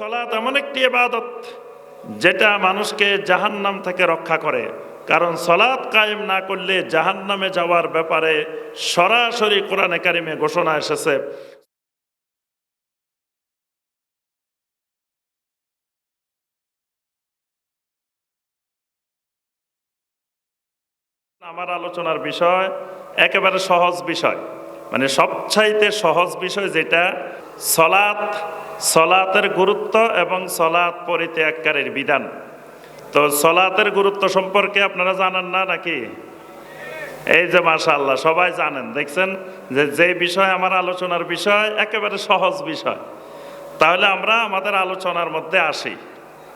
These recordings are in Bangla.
সলাৎ এমন একটি ইবাদত যেটা মানুষকে জাহান্নাম থেকে রক্ষা করে। কারণ সলাৎ কায়েম না করলে জাহান্নামে যাওয়ার ব্যাপারে সরাসরি কোরআনে কারিমে ঘোষণা এসেছে। আমার আলোচনার বিষয় একেবারে সহজ বিষয়। মানে সবচাইতে সহজ বিষয় যেটা সলাৎ, সলাতের গুরুত্ব এবং সলাৎ পরিত্যাগকারীর বিধান। তো সলাতের গুরুত্ব সম্পর্কে আপনারা জানেন না নাকি? এই যে মাশাআল্লাহ, সবাই জানেন। দেখছেন যে যে বিষয় আমার আলোচনার বিষয়, একেবারে সহজ বিষয়। তাহলে আমরা আমাদের আলোচনার মধ্যে আসি।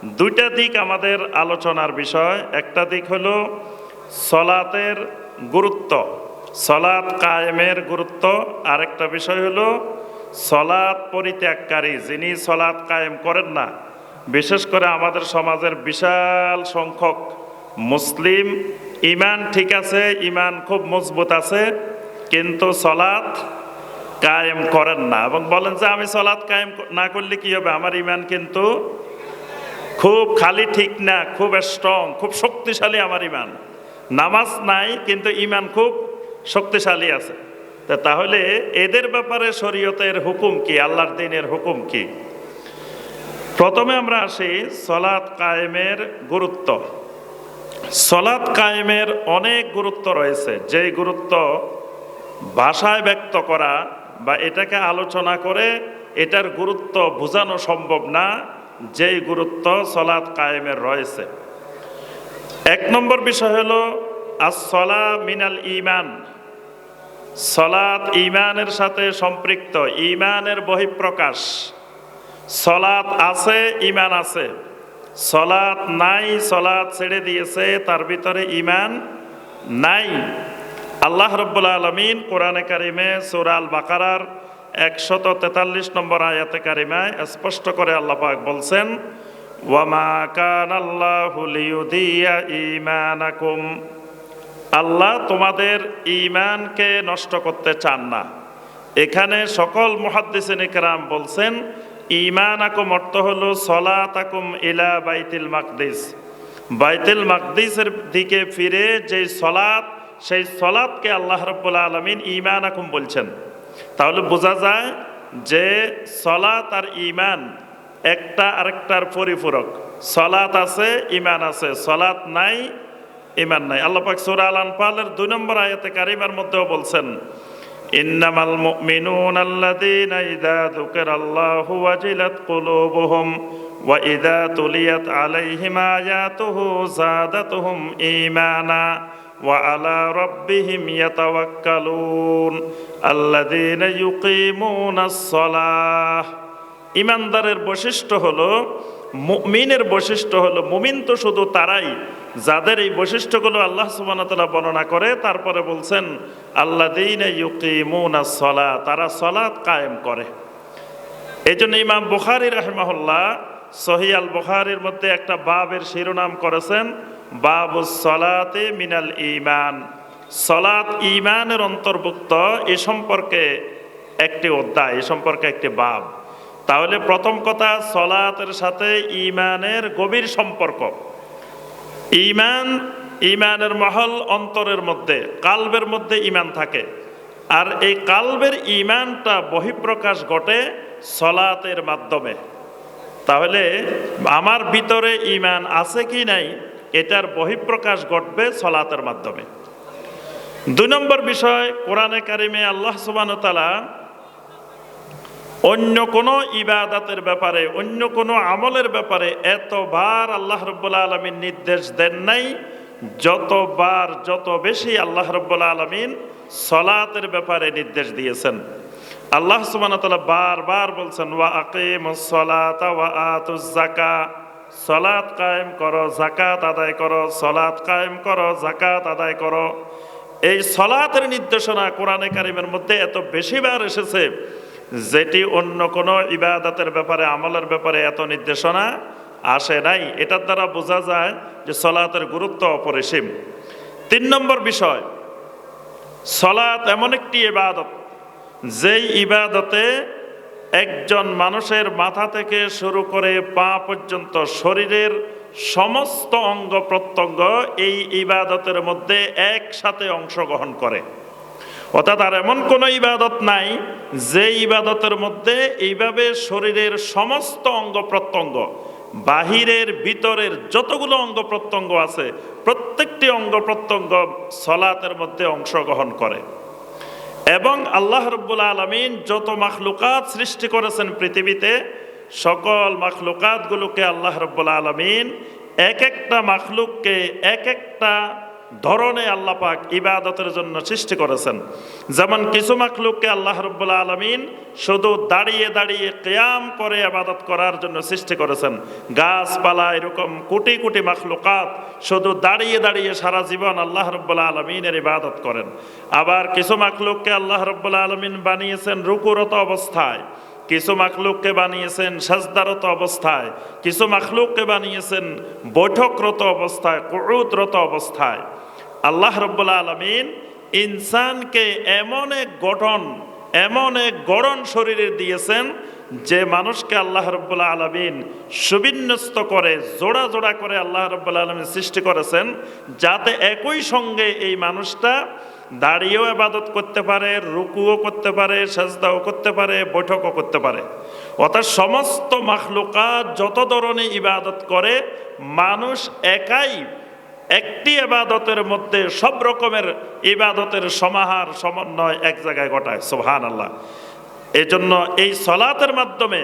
দুইটা দিক আমাদের আলোচনার বিষয়। একটা দিক হলো সলাতের গুরুত্ব, সলাৎ কায়েমের গুরুত্ব। আরেকটা বিষয় হলো সলাৎ পরিত্যাগকারী যিনি সলাৎ কায়েম করেন না, বিশেষ করে আমাদের সমাজের বিশাল সংখ্যক মুসলিম ইমান ঠিক আছে ইমান খুব মজবুত আছে, কিন্তু সলাৎ কায়েম করেন না। এবং বলেন যে, আমি সলাৎ কায়েম না করলে কি হবে? আমার ইমান কিন্তু খুব খালি ঠিক না, খুব স্ট্রং খুব শক্তিশালী আমার ইমান নামাজ নাই, কিন্তু ইমান খুব শক্তিশালী আছে। তা তাহলে এদের ব্যাপারে শরীয়তের হুকুম কি? আল্লাহর দিনের হুকুম কি? প্রথমে আমরা আসি সলাৎ কায়েমের গুরুত্ব। সলাৎ কায়েমের অনেক গুরুত্ব রয়েছে। যেই গুরুত্ব ভাষায় ব্যক্ত করা বা এটাকে আলোচনা করে এটার গুরুত্ব বোঝানো সম্ভব না, যেই গুরুত্ব সলাৎ কায়েমের রয়েছে। এক নম্বর বিষয় হলো আসলা মিনাল ইমান সলাৎ ইমানের সাথে সম্পৃক্ত ইমানের বহিঃপ্রকাশ। সলাৎ আছে ইমান আছে। সলাৎ নাই, সলাৎ ছেড়ে দিয়েছে, তার ভিতরে ইমান নাই। আল্লাহ রব্বুল আলমিন কোরআনে কারিমে সুরাল বাকারার একশত তেতাল্লিশ নম্বর আয়াতে কারিমায় স্পষ্ট করে আল্লাহ পাক বলছেন ওয়ামা কান আল্লাহ ইমানাকুম আল্লাহ তোমাদের ইমানকে নষ্ট করতে চান না। এখানে সকল মুহাদ্দিসিন ইকরাম বলছেন ইমান আকুম অর্থ হলো সলাত আকুম ইলা বাইতিল মাকদিস। বাইতুল মাকদিসের দিকে ফিরে যে সলাৎ সেই সলাৎকে আল্লাহ রব্বুল আলমিন ইমান আকুম বলছেন। তাহলে বোঝা যায় যে সলাৎ আর ইমান একটা আরেকটার পরিপূরক। সলাৎ আছে ইমান আছে। সলাৎ নাই ইমান নাই। আল্লাহ পাক সূরা আল আনফালের দুই নম্বর আয়াতে কারিমার মধ্যেও বলছেন, ইন্নামাল মুমিনুন আল্লাযীনা ইযা যুকিরাল্লাহু ওয়াজিলাত কুলুবুহুম ওয়া ইযা তুলিয়াত আলাইহিম আয়াতুহু যাদাতুহুম ঈমানা আলা রাব্বিহিম ইয়াতাওয়াক্কালুন। আল্লাযীনা ইউকিমুনাস সালাহ। ইমানদারের বৈশিষ্ট্য হলো মুমিনের বৈশিষ্ট্য হলো, মুমিন তো শুধু তারাই, যাদের এই বৈশিষ্ট্যগুলো আল্লাহ সুবানতাল্লাহ বর্ণনা করে, তারপরে বলছেন আল্লাহ দিন সলা, তারা সলাৎ কায়েম করে। এই জন্য ইমাম বুখারি রহমাহুল্লাহ সহি আল বুখারির মধ্যে একটা বাবের শিরোনাম করেছেন, বাবু সলাতে মিনাল ইমান সলাৎ ইমানের অন্তর্ভুক্ত এ সম্পর্কে একটি অধ্যায়, এ সম্পর্কে একটি বাব। তাহলে প্রথম কথা সলাতের সাথে ইমানের গভীর সম্পর্ক। ইমান ইমানের মহল অন্তরের মধ্যে, কালবের মধ্যে ইমান থাকে। আর এই কালবের ইমানটা বহিঃপ্রকাশ ঘটে সলাতের মাধ্যমে। তাহলে আমার ভিতরে ইমান আছে কি নাই, এটার বহিঃপ্রকাশ ঘটবে সলাতের মাধ্যমে। দুই নম্বর বিষয়, কোরআনে কারিমে আল্লাহ সুবান তালা অন্য কোনো ইবাদাতের ব্যাপারে, অন্য কোনো আমলের ব্যাপারে এতবার আল্লাহ রব্বুল্লা আলমিন নির্দেশ দেন নাই। যতবার, যত বেশি আল্লাহ রব্বুল্লা আলমিন সলাতের ব্যাপারে নির্দেশ দিয়েছেন। আল্লাহ সুবানতাল্লাহ বারবার বলছেন, ওয়া আকিম সলাত ওয়া আতুজ জাকা সলাত কায়েম করো জাকাত আদায় করো, সলাত কায়েম করো জাকাত আদায় করো। এই সলাতের নির্দেশনা কোরআনে কারিমের মধ্যে এত বেশিবার এসেছে যেটি অন্য কোনো ইবাদতের ব্যাপারে, আমলের ব্যাপারে এত নির্দেশনা আসে নাই। এটার দ্বারা বোঝা যায় যে সলাতের গুরুত্ব অপরিসীম। তিন নম্বর বিষয় সলাত এমন একটি ইবাদত, যেই ইবাদতে একজন মানুষের মাথা থেকে শুরু করে পা পর্যন্ত শরীরের সমস্ত অঙ্গ প্রত্যঙ্গ এই ইবাদতের মধ্যে একসাথে অংশগ্রহণ করে। অর্থাৎ আর এমন কোনো ইবাদত নাই যে ইবাদতের মধ্যে এইভাবে শরীরের সমস্ত অঙ্গ প্রত্যঙ্গ, বাহিরের, ভিতরের যতগুলো অঙ্গ প্রত্যঙ্গ আছে, প্রত্যেকটি অঙ্গ প্রত্যঙ্গ সলাতের মধ্যে অংশগ্রহণ করে। এবং আল্লাহ রব্বুল আলমিন যত মাখলুকাত সৃষ্টি করেছেন পৃথিবীতে, সকল মাখলুকাতগুলোকে আল্লাহ রব্বুল আলমিন এক একটা মাখলুককে এক একটা ধরনে আল্লাহ পাক ইবাদতের জন্য সৃষ্টি করেছেন। যেমন কিছু মাখলুককে আল্লাহ রব্বুল আলমিন শুধু দাঁড়িয়ে দাঁড়িয়ে কেয়াম করে আবাদত করার জন্য সৃষ্টি করেছেন। গাছপালা এরকম কোটি কোটি মাখলুকাত শুধু দাঁড়িয়ে দাঁড়িয়ে সারা জীবন আল্লাহ রব্বুল্লা আলমিনের ইবাদত করেন। আবার কিছু মাখলুককে আল্লাহ রব্বুল্লা আলমিন বানিয়েছেন রুকুরত অবস্থায়। কিছু মাখলুককে বানিয়েছেন সাজদারত অবস্থায়। কিছু মাখলুককে বানিয়েছেন বৈঠকরত অবস্থায় কুরুদরত অবস্থায়। আল্লাহ রব্বুল্লা আলমিন ইনসানকে এমন এক গঠন, এমন এক গড়ন শরীরে দিয়েছেন যে মানুষকে আল্লাহ রব্বুল্লা আলমিন সুবিন্যস্ত করে, জোড়া জোড়া করে আল্লাহ রব্বুল্লা আলমিন সৃষ্টি করেছেন যাতে একই সঙ্গে এই মানুষটা দাঁড়িয়েও আবাদত করতে পারে, রুকুও করতে পারে, সাজদাও করতে পারে, বৈঠকও করতে পারে। অর্থাৎ সমস্ত মাখলুকাত যত ধরনের ইবাদত করে, মানুষ একাই একটি ইবাদতের মধ্যে সব রকমের ইবাদতের সমাহার, সমন্বয় এক জায়গায় ঘটায় সোহান আল্লাহ এই জন্য এই সলাতের মাধ্যমে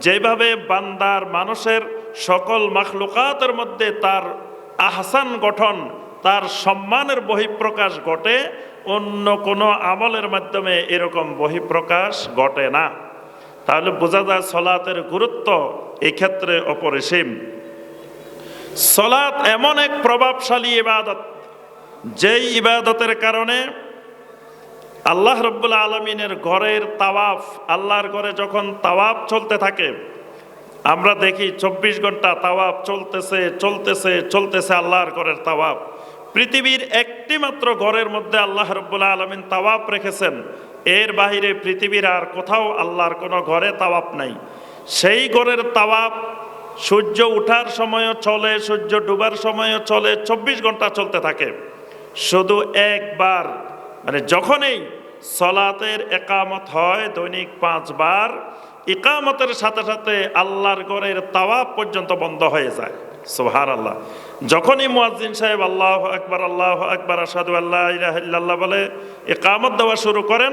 যেভাবে বান্দার, মানুষের সকল মাখলুকাতের মধ্যে তার আহসান গঠন, তার সম্মানের বহিঃপ্রকাশ ঘটে, অন্য কোনো আমলের মাধ্যমে এরকম বহিঃপ্রকাশ ঘটে না। তাহলে বোঝা যায় সলাতের গুরুত্ব এক্ষেত্রে অপরিসীম। সলাৎ এমন এক প্রভাবশালী ইবাদত, যেই ইবাদতের কারণে আল্লাহ রব্বুল আলমিনের ঘরের তাওয়াফ, আল্লাহর ঘরে যখন তাওয়াফ চলতে থাকে, আমরা দেখি চব্বিশ ঘণ্টা তাওয়াফ চলতেছে চলতেছে চলতেছে আল্লাহর ঘরের তাওয়াফ। পৃথিবীর একটি মাত্র ঘরের মধ্যে আল্লাহ রব্বুল আলমিন তাওয়াফ রেখেছেন। এর বাহিরে পৃথিবীর আর কোথাও আল্লাহর কোনো ঘরে তাওয়াফ নাই। সেই ঘরের তাওয়াফ সূর্য উঠার সময়ও চলে, সূর্য ডুবার সময়ও চলে, চব্বিশ ঘণ্টা চলতে থাকে। শুধু একবার মানে যখনই সলাতের একামত হয়, দৈনিক পাঁচবার, ইকামতের সাথে সাথে আল্লাহর গড়ের তাওয়াব পর্যন্ত বন্ধ হয়ে যায়। সোহার আল্লাহ যখনই মুয়াজ্জিন সাহেব আল্লাহ আকবার আল্লাহ আকবার আসাদু আল্লাহ ইলাহা বলে একামত দেওয়া শুরু করেন,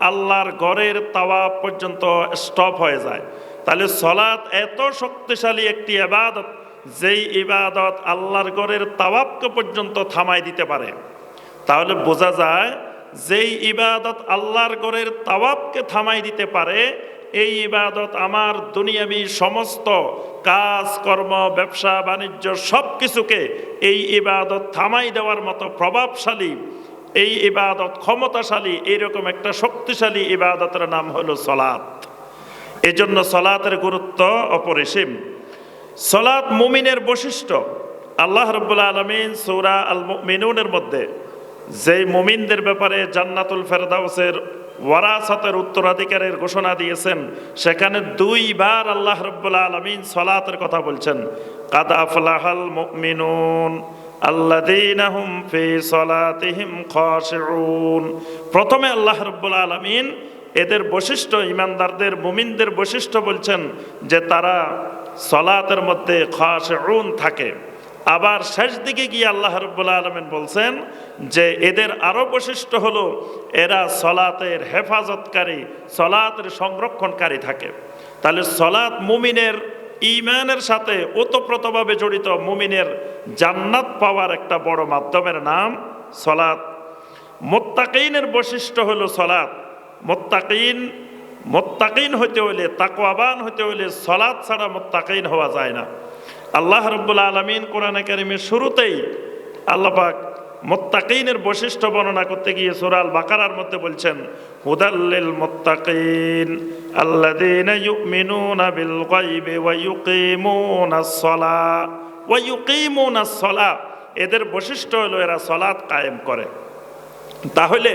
আল্লাহর ঘরের তাওয়া পর্যন্ত স্টপ হয়ে যায়। তাহলে সলাৎ এত শক্তিশালী একটি ইবাদত, যেই ইবাদত আল্লাহর গড়ের তাওয়াবকে পর্যন্ত থামাই দিতে পারে। তাহলে বোঝা যায়, যেই ইবাদত আল্লাহর গড়ের তাওয়াবকে থামাই দিতে পারে, এই ইবাদত আমার দুনিয়াবি সমস্ত কাজ, কর্ম, ব্যবসা, বাণিজ্য সব কিছুকে এই ইবাদত থামাই দেওয়ার মতো প্রভাবশালী, এই ইবাদত ক্ষমতাশালী, এইরকম একটা শক্তিশালী ইবাদতের নাম হলো সলাৎ। এজন্য সলাতের গুরুত্ব অপরিসীম। সলাৎ মুমিনের বৈশিষ্ট্য, আল্লাহ রব্বুল আলমিন সৌরা আল মিনুনের মধ্যে যেই মুমিনদের ব্যাপারে জান্নাতুল ফেরদাউসের ওয়ারাসাতের উত্তরাধিকারের ঘোষণা দিয়েছেন, সেখানে দুইবার আল্লাহ রব্বুল্লা আলমিন সলাতের কথা বলছেন। কাদা ফলাহাল মুমিনুন আল্লাদিনাহুম ফি সলাতিহিম খাশিউন। প্রথমে আল্লাহ রব্বুল আলমিন এদের বৈশিষ্ট্য, ইমানদারদের, মুমিনদের বৈশিষ্ট্য বলছেন যে তারা সলাতের মধ্যে খাশিউন থাকে। আবার শেষ দিকে গিয়ে আল্লাহ রব্বুল্লা আলমেন বলছেন যে এদের আরও বৈশিষ্ট্য হলো এরা সলাতের হেফাজতকারী, সলাতের সংরক্ষণকারী থাকে। তাহলে সলাৎ মুমিনের ইমানের সাথে ওতপ্রোতভাবে জড়িত মুমিনের জান্নাত পাওয়ার একটা বড় মাধ্যমের নাম সলাৎ মোত্তাকিনের বৈশিষ্ট্য হলো সলাৎ মোত্তাকিন মোত্তাকিন হইতে হইলে তাকওয়াবান হইতে হইলে সলাৎ ছাড়া মোত্তাকিন হওয়া যায় না। আল্লাহ রব্বুল আলমিন কোরআনে কারিমের শুরুতেই আল্লাপাক মোত্তাকিনের বৈশিষ্ট্য বর্ণনা করতে গিয়ে সুরাল বাকারার মধ্যে বলছেন হুদাল্লিল মোত্তাকিন আল্লাযীনা ইউমিনুনা বিল গায়বি ওয়া ইউকিমুনাস সালা ওয়া ইউকিমুনাস সালা এদের বৈশিষ্ট্য হলো এরা সলাৎ কায়েম করে। তাহলে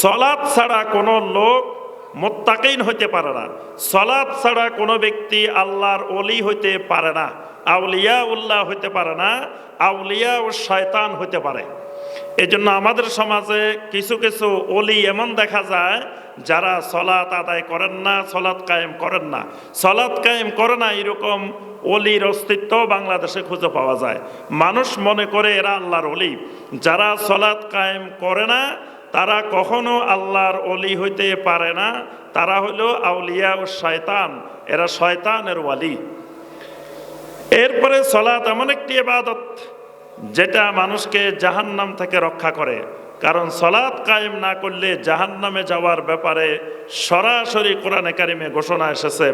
সলাৎ ছাড়া কোনো লোক মোত্তাকিন হইতে পারে না। সলাৎ ছাড়া কোনো ব্যক্তি আল্লাহর অলি হইতে পারে না। আউলিয়া উল্লাহ হইতে পারে না, আউলিয়া ও শয়তান হইতে পারে। এই জন্য আমাদের সমাজে কিছু কিছু অলি এমন দেখা যায় যারা সলাৎ আদায় করেন না, সলাৎ কায়েম করেন না। সলাৎ কায়েম করে না এরকম অলির অস্তিত্ব বাংলাদেশে খুঁজে পাওয়া যায়। মানুষ মনে করে এরা আল্লাহর অলি। যারা সলাৎ কায়েম করে না, তারা কখনো আল্লাহর অলি হইতে পারে না। তারা হলো আউলিয়া ও শয়তান। এরা শয়তানের ওয়ালি। এরপরে সলাৎ এমন একটি ইবাদত, যেটা মানুষকে জাহান্নাম থেকে রক্ষা করে। কারণ সলাৎ কায়েম না করলে জাহান্নামে যাওয়ার ব্যাপারে সরাসরি কোরআনে কারিমে ঘোষণা এসেছে।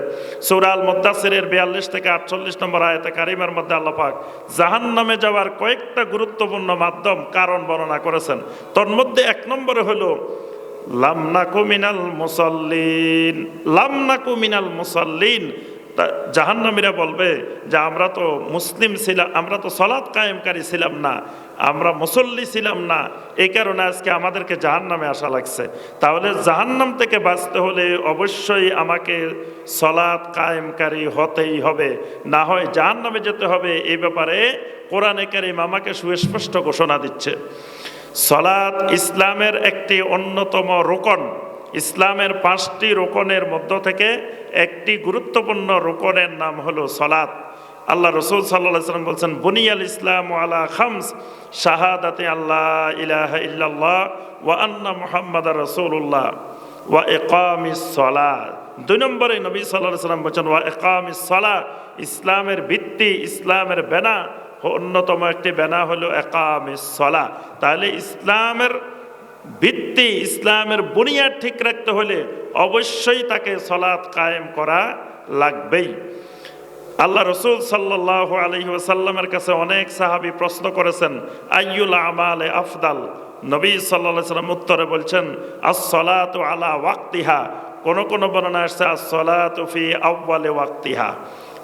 সুরাল মুদাসিরের বিয়াল্লিশ থেকে আটচল্লিশ নম্বর আয়তে কারিমের মধ্যে আল্লাপাক জাহান্নামে যাওয়ার কয়েকটা গুরুত্বপূর্ণ মাধ্যম কারণ বর্ণনা করেছেন। তোর মধ্যে এক নম্বরে হলো লামনাকু মিনাল মুসল্লিন লামনাকু মিনাল মুসল্লিন তা- জাহান্নামীরা বলবে যে, আমরা তো মুসলিম ছিলাম, আমরা তো সলাৎ কায়েমকারী ছিলাম না, আমরা মুসল্লি ছিলাম না এই কারণে আজকে আমাদেরকে জাহান্নামে আসা লাগছে। তাহলে জাহান্নাম থেকে বাঁচতে হলে অবশ্যই আমাকে সলাৎ কায়েমকারী হতেই হবে। না হয় জাহান্নামে যেতে হবে এই ব্যাপারে কোরআনে কারিম আমাকে সুস্পষ্ট ঘোষণা দিচ্ছে। সলাৎ ইসলামের একটি অন্যতম রোকন। ইসলামের পাঁচটি রোকনের মধ্য থেকে একটি গুরুত্বপূর্ণ রোকনের নাম হলো সলাৎ আল্লাহ রসুল সাল্লাহ সাল্লাম বলছেন, বুনিয়াল ইসলাম আলা খামস, শাহাদাতে আল্লাহ ইলাহ ইল্লাল্লাহ ওয়া আন্না মুহাম্মদ রসুল্লাহ ওয়া একামিস সলা দুই নম্বরে নবী সাল্লাহ সাল্লাম বলছেন, ওয়া একামিস সলা ইসলামের ভিত্তি, ইসলামের বেনা, অন্যতম একটি বেনা হলো একামিস সলা তাহলে ইসলামের ভিত্তি ইসলামের বুনিয়াদ ঠিক রাখতে হলে অবশ্যই তাকে সলাৎ কায়েম করা লাগবেই। আল্লাহ রসুল সাল্লাহ আলহি ওসাল্লামের কাছে অনেক সাহাবি প্রশ্ন করেছেন, আইয়ুল আমালে আফদাল? নবী সাল্লাহ সাল্লাম উত্তরে বলছেন আসলাত আলা ওয়াক্তিহা। কোন কোন বর্ণনা আসছে আসলাত ফি আউ্বালে ওয়াক্তিহা।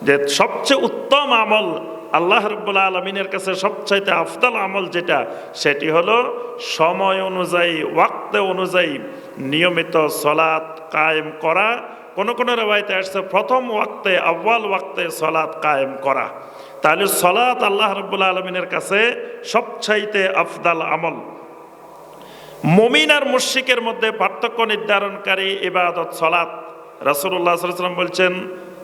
যে সবচেয়ে উত্তম আমল আল্লাহ রব্বুল আলমিনের কাছে সবচাইতে আফদাল আমল যেটা, সেটি হলো সময় অনুযায়ী, ওয়াক্তে অনুযায়ী নিয়মিত সলাৎ কায়েম করা। কোন কোনো রেওয়ায়তে আসছে, প্রথম ওয়াক্তে আব্বাল ওয়াক্তে সলাৎ কায়েম করা। তাহলে সলাৎ আল্লাহ রব্বুল আলমিনের কাছে সবচাইতে আফদাল আমল। মমিন আর মুশিকের মধ্যে পার্থক্য নির্ধারণকারী ইবাদত সলাৎ। সাল্লাল্লাহু বলছেন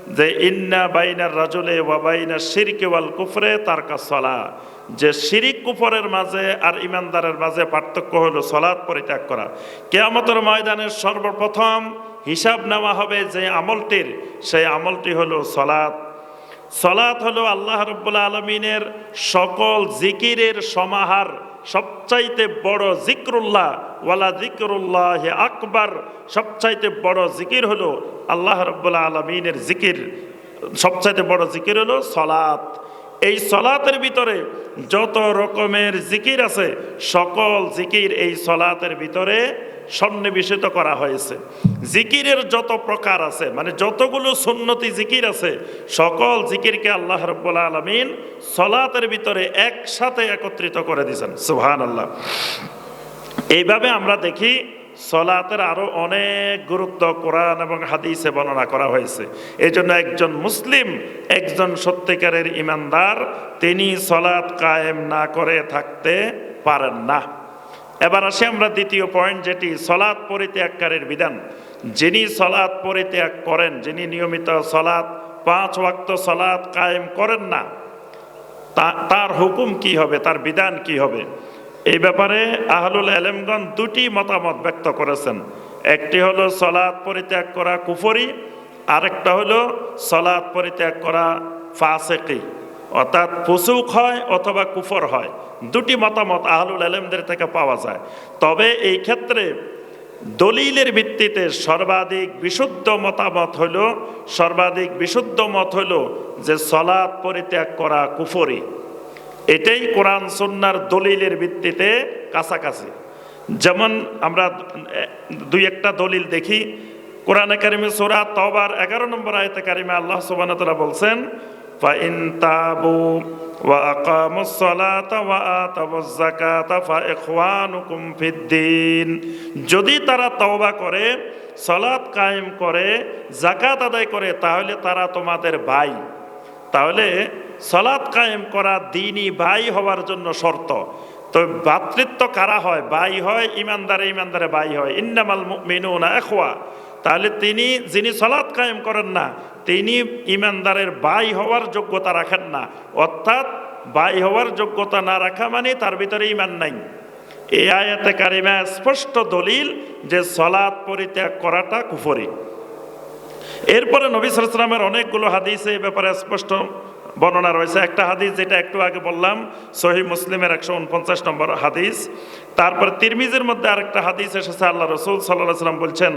যে ইন্না বাইনার রাজুলে ওয়া বাইনা শিরকে ওয়াল কুফরে তারকা সলা। যে শিরিক কুফরের মাঝে আর ইমানদারের মাঝে পার্থক্য হলো সলাৎ পরিত্যাগ করা। কেয়ামতের ময়দানের সর্বপ্রথম হিসাব নেওয়া হবে যে আমলটির, সেই আমলটি হলো সলাৎ। সলাৎ হলো আল্লাহ রব্বুল্লা আলমিনের সকল জিকিরের সমাহার সবচাইতে বড় জিক্রুল্লাহ, ওয়ালা জিক্রুল্লাহ আকবর, সবচাইতে বড় জিকির হলো আল্লাহ রব্বুল্লাহ আলমিনের জিকির। সবচাইতে বড় জিকির হলো সলাত এই সলাতের ভিতরে যত রকমের জিকির আছে, সকল জিকির এই সলাতের ভিতরে সন্নিবেশিত করা হয়েছে। জিকিরের যত প্রকার আছে মানে যতগুলো সুন্নতি জিকির আছে, সকল জিকিরকে আল্লাহ রব্বুল আলমিন সলাতের ভিতরে একসাথে একত্রিত করে দিয়েছেন। সুহান আল্লাহ এইভাবে আমরা দেখি সলাতের আরও অনেক গুরুত্ব কোরআন এবং হাদিসে বর্ণনা করা হয়েছে। এই জন্য একজন মুসলিম, একজন সত্যিকারের ইমানদার, তিনি সলাৎ কায়েম না করে থাকতে পারেন না। এবার আসি আমরা দ্বিতীয় পয়েন্ট যেটি সলাৎ পরিত্যাগকারীর বিধান। যিনি সলাৎ পরিত্যাগ করেন, যিনি নিয়মিত সলাৎ, পাঁচ ওয়াক্ত সলাৎ কায়েম করেন না তার হুকুম কি হবে, তার বিধান কি হবে? এই ব্যাপারে আহলুল আলমগণ দুটি মতামত ব্যক্ত করেছেন। একটি হলো সলাৎ পরিত্যাগ করা কুফরি, আরেকটা হলো সলাৎ পরিত্যাগ করা ফাসেকি। অর্থাৎ ফুসুক হয় অথবা কুফর হয়, দুটি মতামত আহলুল আলমদের থেকে পাওয়া যায়। তবে এই ক্ষেত্রে দলিলের ভিত্তিতে সর্বাধিক বিশুদ্ধ মতামত হইল, সর্বাধিক বিশুদ্ধ মত হইল যে সলাৎ পরিত্যাগ করা কুফরি। এটাই কোরআন সন্ন্যার দলিলের ভিত্তিতে কাছাকাছি। যেমন আমরা দুই একটা দলিল দেখি, কোরআনে কারিমে সোরা তবার এগারো নম্বর আয়তে কারিমে আল্লাহ সুবানতলা বলছেন فإن تابوا وأقاموا الصلاة وآتوا الزكاة فإخوانكم في الدين যদি তারা তওবা করে সলাৎ কায়েম করে জাকাত আদায় করে তাহলে তারা তোমাদের ভাই তাহলে সলাৎ কায়েম করা দিনই ভাই হওয়ার জন্য শর্ত তো ভাতৃত্ব কারা হয় ভাই হয় ইমানদারে ইমানদারে ভাই হয় ইন্নামাল মিনুনা এখোয়া তাহলে তিনি, যিনি সলাৎ কায়েম করেন না, তিনি ইমানদারের ভাই হওয়ার যোগ্যতা রাখেন না। অর্থাৎ ভাই হওয়ার যোগ্যতা না রাখা মানে তার ভিতরে ইমান নাই। এই আয়াতে কারিমা স্পষ্ট দলিল যে সলাৎ পরিত্যাগ করাটা কুফরি। এরপরে নবী সালামের অনেকগুলো হাদিস এই ব্যাপারে স্পষ্ট বর্ণনা রয়েছে। একটা হাদিস যেটা একটু আগে বললাম সহি মুসলিমের একশো উনপঞ্চাশ নম্বর হাদিস। তারপর তিরমিজের মধ্যে আরেকটা হাদিস এসেছে, আল্লাহ রসুল সাল্লাহ সাল্লাম বলছেন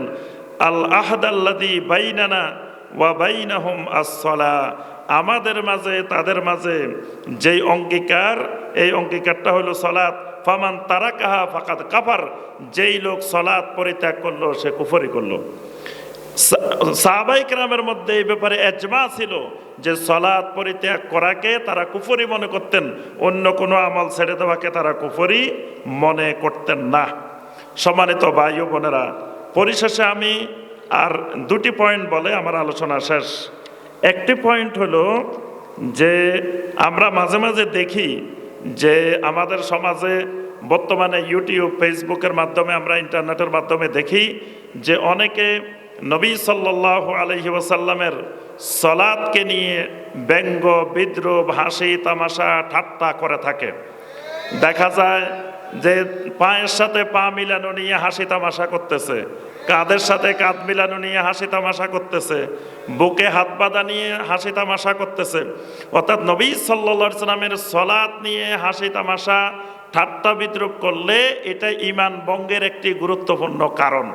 আল আহাদাল্লাদি বাইনানা ওয়া বাইনাহুম আসলা আমাদের মাঝে, তাদের মাঝে যেই অঙ্গীকার, এই অঙ্গীকারটা হলো সলাৎ ফামান তারা কাহা ফাকাত কাফার। যেই লোক সলাৎ পরিত্যাগ করল, সে কুফরি করল। সাহাবাই কেরামের মধ্যে এই ব্যাপারে এজমা ছিল যে সলাৎ পরিত্যাগ করাকে তারা কুফরি মনে করতেন, অন্য কোনো আমল ছেড়ে দেওয়াকে তারা কুফরি মনে করতেন না। সম্মানিত ভাই ও বোনেরা পরিশেষে আমি আর দুটি পয়েন্ট বলে আমার আলোচনা শেষ। একটি পয়েন্ট হলো যে আমরা মাঝে মাঝে দেখি যে আমাদের সমাজে বর্তমানে ইউটিউব ফেসবুকের মাধ্যমে আমরা ইন্টারনেটের মাধ্যমে দেখি যে অনেকে নবী সাল্লাহ আলহি ওসাল্লামের সলাদকে নিয়ে ব্যঙ্গ বিদ্রুপ হাসি, তামাশা, ঠাট্টা করে থাকে। দেখা যায় যে পায়ের সাথে পা মিলানো নিয়ে হাসি তামাশা করতেছে, কাঁধের সাথে কাঁধ মিলানো নিয়ে হাসি তামাশা করতেছে, বুকে হাত বাঁধা নিয়ে হাসি তামাশা করতেছে। অর্থাৎ নবী সাল্লা সাল্লামের সলাদ নিয়ে হাসি তামাশা, ঠাট্টা বিদ্রুপ করলে এটা ইমান বঙ্গের একটি গুরুত্বপূর্ণ কারণ।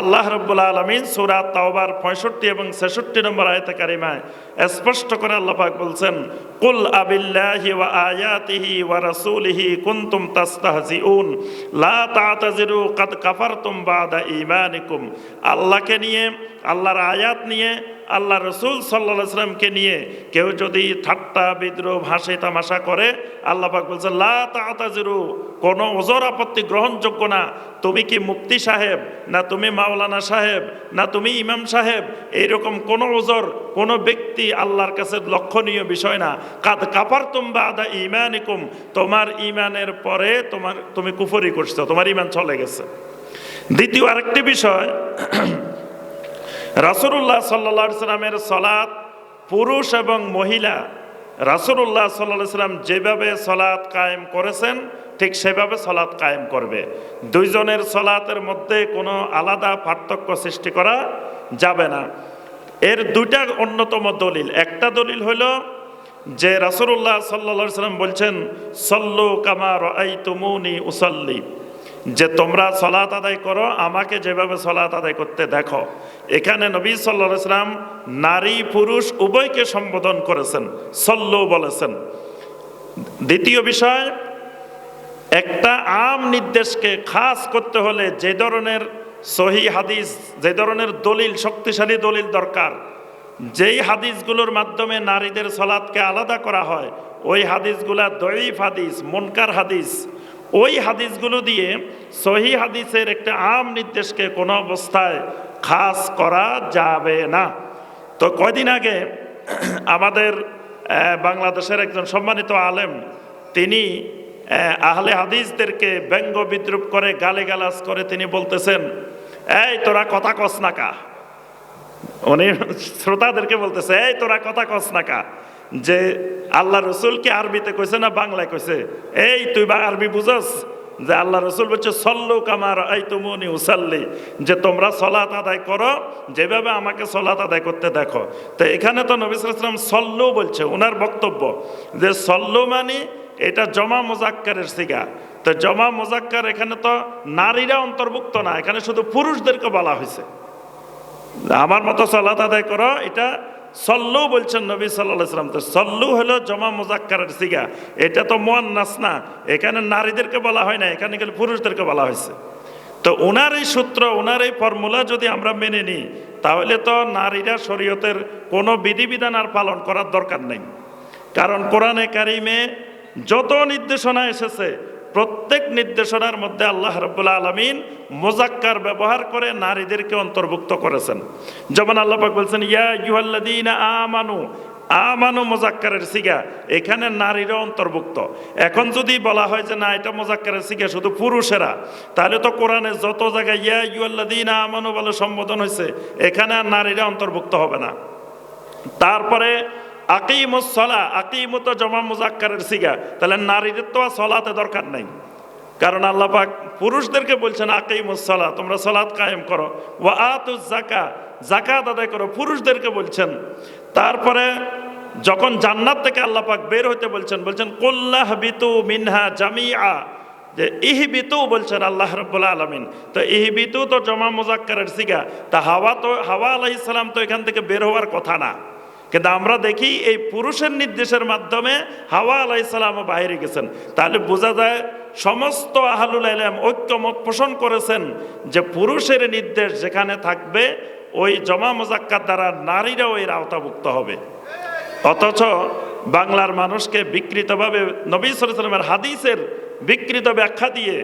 আল্লাহ রব্বুল্লা আলমিন সুরাত তাওবার পঁয়ষট্টি এবং ছেষট্টি নম্বর আয়তে কারিমায় স্পষ্ট করে আল্লাহ পাক বলছেন, কুল আবিল্লাহি ওয়া আয়াতিহি ওয়া রাসূলিহি কুনতুম তাস্তাহজিউন, লা তা'তাজিরু কাদ কাফারতুম বাদা ঈমানিকুম। আল্লাহকে নিয়ে, আল্লাহর আয়াত নিয়ে আল্লাহ রসুল সাল্লা সাল্লামকে নিয়ে কেউ যদি ঠাট্টা, বিদ্রোহ, হাসি তামাশা করে, আল্লাহ পাক বলছে লা তাতাজিরু, কোনো ওজর আপত্তি গ্রহণযোগ্য না। তুমি কি মুফতি সাহেব, না তুমি মাওলানা সাহেব, না তুমি ইমাম সাহেব, এইরকম কোনো ওজর কোনো ব্যক্তি আল্লাহর কাছে লক্ষণীয় বিষয় না। কাদ কাপার তুম্বা আদা ইমানিকুম তোমার ইমানের পরে তোমার, তুমি কুফরি করছ, তোমার ইমান চলে গেছে। দ্বিতীয় আরেকটি বিষয় রাসুল্লাহ সাল্লা সাল্লামের সলাৎ পুরুষ এবং মহিলা রাসুল্লাহ সাল্লা সাল্লাম যেভাবে সলাৎ কায়েম করেছেন, ঠিক সেভাবে সলাৎ কায়েম করবে। দুইজনের সলাতের মধ্যে কোনো আলাদা পার্থক্য সৃষ্টি করা যাবে না। এর দুইটা অন্যতম দলিল। একটা দলিল হলো যে রাসুল্লাহ সাল্লা সাল্লাম বলছেন, সল্লু কামার আই তুমুনি উসল্লি। যে তোমরা সলাত আদায় করো, আমাকে যেভাবে সলাত আদায় করতে দেখো। এখানে নবী সাল্লা সাল্লাম নারী পুরুষ উভয়কে সম্বোধন করেছেন, সল্লু বলেছেন। দ্বিতীয় বিষয়, একটা আম নির্দেশকে খাস করতে হলে যে ধরনের সহি হাদিস, যে ধরনের দলিল, শক্তিশালী দলিল দরকার, যেই হাদিসগুলোর মাধ্যমে নারীদের সলাদকে আলাদা করা হয়, ওই হাদিসগুলা দয়ীফ হাদিস, মনকার হাদিস, ওই হাদিসগুলো দিয়ে সহি হাদিসের একটা আম নির্দেশকে কোনো অবস্থায় খাস করা যাবে না। তো কয়দিন আগে আমাদের বাংলাদেশের একজন সম্মানিত আলেম, তিনি আহলে হাদিসদেরকে ব্যঙ্গ বিদ্রুপ করে গালে গালাজ করে তিনি বলতেছেন এই, তোরা কথা কস নাকা উনি শ্রোতাদেরকে বলতেছে, এই, তোরা কথা কস নাকা যে আল্লাহ রসুলকে আরবিতে কইছে না বাংলায় কইছে? এই, তুই বা আরবি বুঝস যে আল্লাহ রসুল বলছে, সল্লু কামার এই তুমনি উসাল্লি। যে তোমরা সলাত আদায় করো, যেভাবে আমাকে সলাত আদায় করতে দেখো। তো এখানে তো নবিসাম সল্লু বলছে ওনার বক্তব্য। যে সল্লু মানে এটা জমা মোজাক্কারের সিগা। তো জমা মোজাক্কার এখানে তো নারীরা অন্তর্ভুক্ত না, এখানে শুধু পুরুষদেরকে বলা হয়েছে। আমার মতো সলাত আদায় করো, এটা সল্লু বলছেন নবী সাল্লাহ সাল্লাম। তো সল্লু হলো জমা মোজাক্কারের সিগা, এটা তো মন নাস না, এখানে নারীদেরকে বলা হয় না, এখানে গেলে পুরুষদেরকে বলা হয়েছে। তো ওনার এই সূত্র ওনার এই ফর্মুলা যদি আমরা মেনে নিই, তাহলে তো নারীরা শরীয়তের কোনো বিধিবিধান আর পালন করার দরকার নেই। কারণ কোরআনে কারিমে যত নির্দেশনা এসেছে প্রত্যেক নির্দেশনার মধ্যে আল্লাহ রব্বুল্লা আলমিন মোজাক্কার ব্যবহার করে নারীদেরকে অন্তর্ভুক্ত করেছেন। যেমন আল্লাহ পাক বলছেন, ইয়া ইউহাল্লাদিন আমানু আমানু মোজাক্কারের সিগা, এখানে নারীরা অন্তর্ভুক্ত। এখন যদি বলা হয় যে না, এটা মোজাক্কারের সিগা, শুধু পুরুষেরা, তাহলে তো কোরআনে যত জায়গায় ইয়া ইউল্লাদিন আমানু বলে সম্বোধন হয়েছে এখানে আর নারীরা অন্তর্ভুক্ত হবে না। তারপরে আকিমুসলা তো জমা মুজাক্কারের সিগা। তাহলে নারীদের তো আর সলাতে দরকার নাই। কারণ আল্লাহ পাক পুরুষদেরকে বলছেন আকিমুসলা তোমরা সলাৎ কায়েম করো। ওয়া আতুজ জাকা জাকাত আদায় করো। পুরুষদেরকে বলছেন। তারপরে যখন জান্নাত থেকে আল্লাহ পাক বের হতে বলছেন বলছেন কল্লাহ বিতু মিনহা জামিআ। যে, ইহিবিতু, বলছেন আল্লাহ রব্বুল আলমিন। তো ইহিবিতু তো জমা মুজাক্কারের সিগা। তা হাওয়া তো, হাওয়া আলাইসালাম তো এখান থেকে বের হওয়ার কথা না। কিন্তু আমরা দেখি এই পুরুষের নির্দেশের মাধ্যমে হাওয়া আলাইসালামও বাইরে গেছেন। তাহলে বোঝা যায় সমস্ত আহলুল আলম ঐক্যমত পোষণ করেছেন যে পুরুষের নির্দেশ যেখানে থাকবে, ওই জমা মোজাক্কার দ্বারা নারীরাও এর আওতাভুক্ত হবে। অথচ বাংলার মানুষকে বিকৃতভাবে নবী সালামের হাদিসের বিকৃত ব্যাখ্যা দিয়ে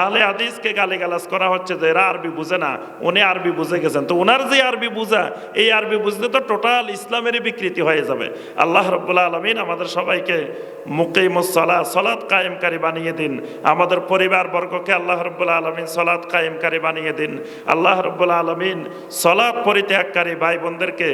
আহলে হাদিসকে গালিগালাজ করা হচ্ছে যে এরা আরবি বুঝে না, উনি আরবি বুঝে গেছেন। তো ওনার যে আরবি বুঝা, এই আরবি বুঝলে তো টোটাল ইসলামেরই বিকৃতি হয়ে যাবে। আল্লাহ রব্বুল্লাহ আলমিন আমাদের সবাইকে মুকিমুসলা সলাৎ কায়েমকারী বানিয়ে দিন। আমাদের পরিবার বর্গকে আল্লাহ রব্বুল্লাহ আলমিন সলাৎ কায়েমকারী বানিয়ে দিন। আল্লাহ রব্বুল্লাহ আলমিন সলাৎ পরিত্যাগকারী ভাই বোনদেরকে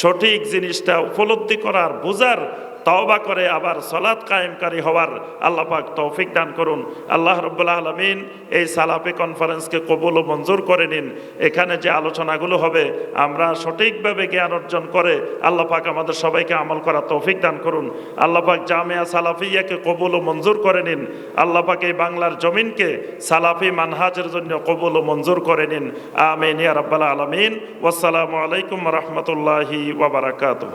সঠিক জিনিসটা উপলব্ধি করার, বোঝার তওবা করে, আবার সলাৎ কায়েমকারী হওয়ার আল্লাহ পাক তৌফিক দান করুন। আল্লাহ রব্বুল্লাহ আলমিন এই সালাফি কনফারেন্সকে কবুল ও মঞ্জুর করে নিন। এখানে যে আলোচনাগুলো হবে, আমরা সঠিকভাবে জ্ঞান অর্জন করে আল্লাহ পাক আমাদের সবাইকে আমল করা তৌফিক দান করুন। আল্লাহ পাক জামিয়া সালাফিয়াকে কবুল ও মঞ্জুর করে নিন। আল্লাহ পাক এই বাংলার জমিনকে সালাফি মানহাজের জন্য কবুল ও মঞ্জুর করে নিন। আমিন ইয়া রাব্বাল আলামিন। ওয়াসসালামু আলাইকুম রহমতুল্লাহি ওয়াবারাকাতুহ